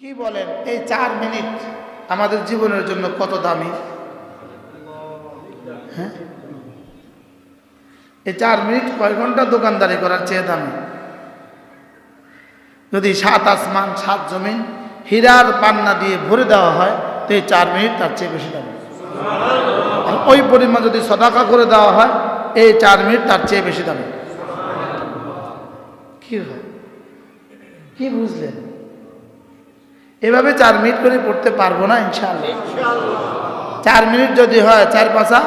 কি বলেন, এই চার মিনিট আমাদের জীবনের জন্য কত দামি? হ্যাঁ? এই চার মিনিট কয় ঘণ্টা দোকানদারি করার চেয়ে দামি? যদি সাত আসমান, সাত জমিন হীরার পান্না দিয়ে ভরে দেওয়া হয়, তো এই চার মিনিট তার চেয়ে বেশি দামি। ওই পরিমাণ যদি সদাকা করে দেওয়া হয়, এই চার মিনিট তার চেয়ে বেশি দামি। কি হয়? কি বুঝলেন? এভাবে চার মিনিট করে পড়তে পারব না, ইনশাআল্লাহ। চার মিনিট যদি হয়, চার পাঁচা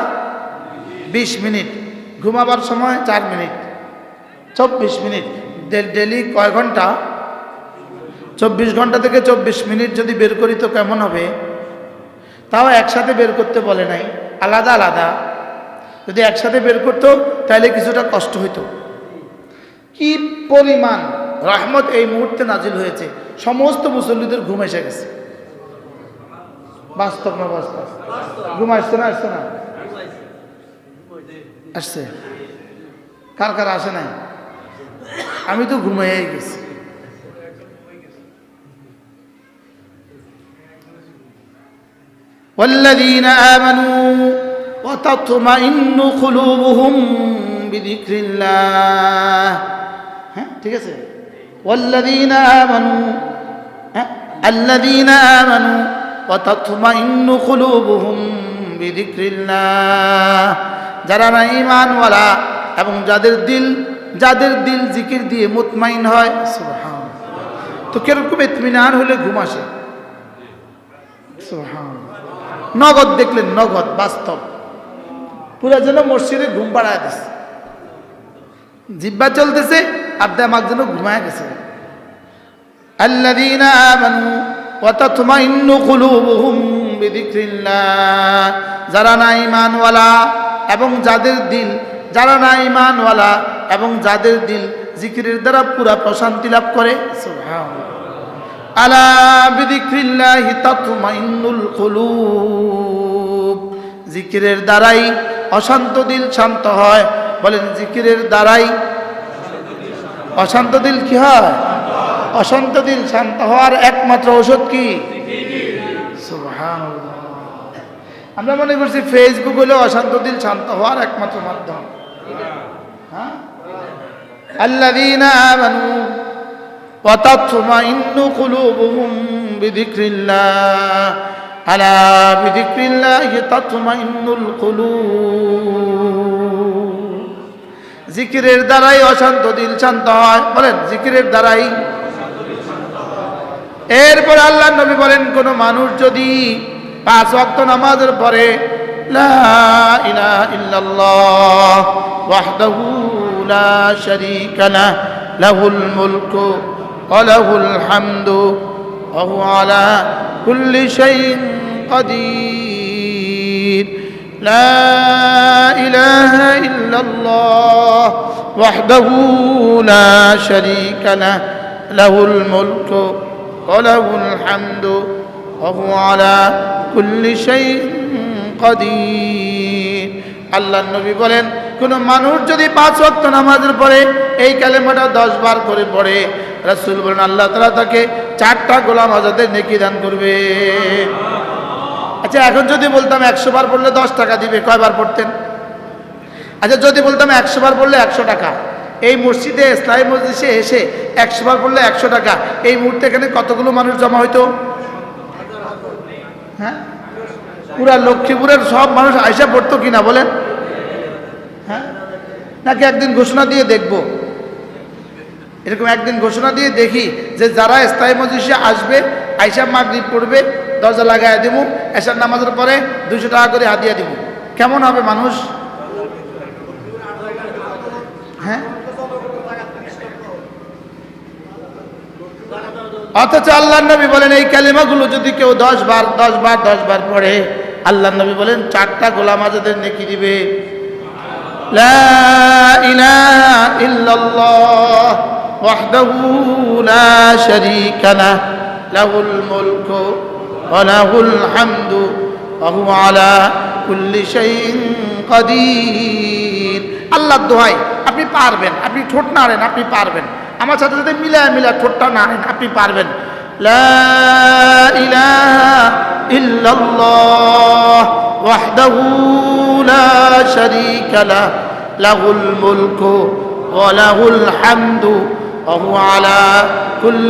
বিশ মিনিট। ঘুমাবার সময় চার মিনিট। চব্বিশ মিনিট। ডেলি কয় ঘণ্টা? চব্বিশ ঘণ্টা থেকে চব্বিশ মিনিট যদি বের করি তো কেমন হবে? তাও একসাথে বের করতে বলে নাই। আলাদা আলাদা। যদি একসাথে বের করতো, তাহলে কিছুটা কষ্ট হইতো। কি পরিমাণ রহমত এই মুহূর্তে নাজিল হয়েছে সমস্ত মুসল্লিদের ঘুম এসে গেছে বাস্তব না বাস্তব ঘুম আসছে না আসছে না আসছে কার কার আসে নাই আমি তো ঘুমিয়ে গেছি والذين آمنوا وتطمئن قلوبهم بذكر الله হ্যাঁ ঠিক আছে والذين آمنوا হ্যাঁ الذين آمنوا وتطمئن قلوبهم بذكر الله যারা না ঈমানওয়ালা এবং যাদের দিল যাদের দিল জিকির দিয়ে মুতমাইন হয় সুবহান তো কিরকম ইতমিনান হলে ঘুম আসে সুবহান নগদ দেখলেন নগদ বাস্তব পুরা যেন মসজিদে ঘুম পাড়ায় দিছে জিব্বা চলতেছে আর দেমাগ যেন ঘুমায় গেছে الذين آمنوا وتطمئن قلوبهم بذكر الله যারা না ঈমানওয়ালা এবং যাদের দিল যারা না ঈমানওয়ালা এবং যাদের দিল জিকিরের দ্বারা পুরা প্রশান্তি লাভ করে সুবহানাল্লাহ আলা বিদিক্রিল্লাহি তাতমাইন্নুল কুলুব জিকিরের দ্বারাই অশান্ত দিল শান্ত হয় বলেন জিকিরের দ্বারাই অশান্ত দিল কি হয় অশান্ত দিল শান্ত হওয়ার একমাত্র ঔষধ কি সুবহানাল্লাহ। আমরা মনে করছি ফেসবুক হলো অশান্ত দিল শান্ত হওয়ার একমাত্র মাধ্যম হ্যাঁ الذين آمنوا وتطمئن قلوبهم بذكر الله ألا بذكر الله تطمئن القلوب জিকিরের দ্বারাই অশান্ত দিল শান্ত হয় বলেন জিকিরের দ্বারাই এরপর আল্লাহ নবী বলেন কোন মানুষ যদি পাঁচ ওয়াক্ত নামাজের পরে লা ইলাহা ইল্লাল্লাহ ওয়াহদাহু লা শারীকা লাহ লাহুল মুলকু ওয়া লাহুল হামদু ওয়া হুয়া আলা কুল্লি শাইইন قدير لا إله إلا الله وحده لا شريك له له الملك وله الحمد وهو على كل شيء قدير আল্লাহ নবী বলেন, কোন মানুষ যদি পাঁচ ওয়াক্ত নামাজের পরে এই ক্যালেমাটা দশ বার করে পড়ে, রাসুল বলেন আল্লাহ তালা তাকে চারটা গোলাম আজাদের নেকি দান করবে। আচ্ছা এখন যদি বলতাম একশো বার পড়লে দশ টাকা দিবে, কয়বার পড়তেন? আচ্ছা যদি বলতাম একশো বার পড়লে একশো টাকা। এই মসজিদে, ইসলামী মসজিদে এসে একশো বার পড়লে একশো টাকা। এই মুহূর্তে এখানে কতগুলো মানুষ জমা হইতো? হ্যাঁ? পুরা লক্ষ্মীপুরের সব মানুষ আইসা পড়তো কিনা বলেন? হ্যাঁ? নাকি একদিন ঘোষণা দিয়ে দেখব? এরকম একদিন ঘোষণা দিয়ে দেখি যে যারা স্থায়ী মজলিসে আসবে আইসা মাগরিব পড়বে, দরজা লাগাই দেব এসার নামাজের পরে দুশো টাকা করে হাতিয়া দিব। কেমন হবে মানুষ? হ্যাঁ? অথচ আল্লাহ নবী বলেন, এই কালিমাগুলো যদি কেউ দশ বার দশ বার দশ বার পড়ে আল্লাহ নবী বলেন, চারটা গোলাম আজাদের নেকি দিবে। লা ইল্লাল্লাহ, ওয়াহদাহু লা শারীকা লাহু। লাহুল মুলকু ওয়া লাহুল হামদু আলা কুল্লি আল্লাহর দোহাই, আপনি পারবেন, আপনি ঠোঁট নাড়েন আপনি পারবেন। আমার সাথে সাথে মিলা মিলা ঠোঁটটা নাড়েন আপনি পারবেন। লা লাহুল হামদু وهو على كل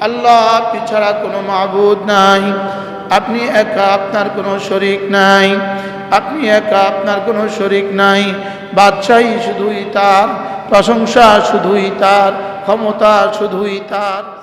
আল্লাহ আপনি ছাড়া কোনো মাবুদ নাই। আপনি একা আপনার কোনো শরিক নাই। আপনি একা আপনার কোনো শরিক নাই। বাদশাহী শুধুই তার, প্রশংসা শুধুই তার, ক্ষমতা শুধুই তার।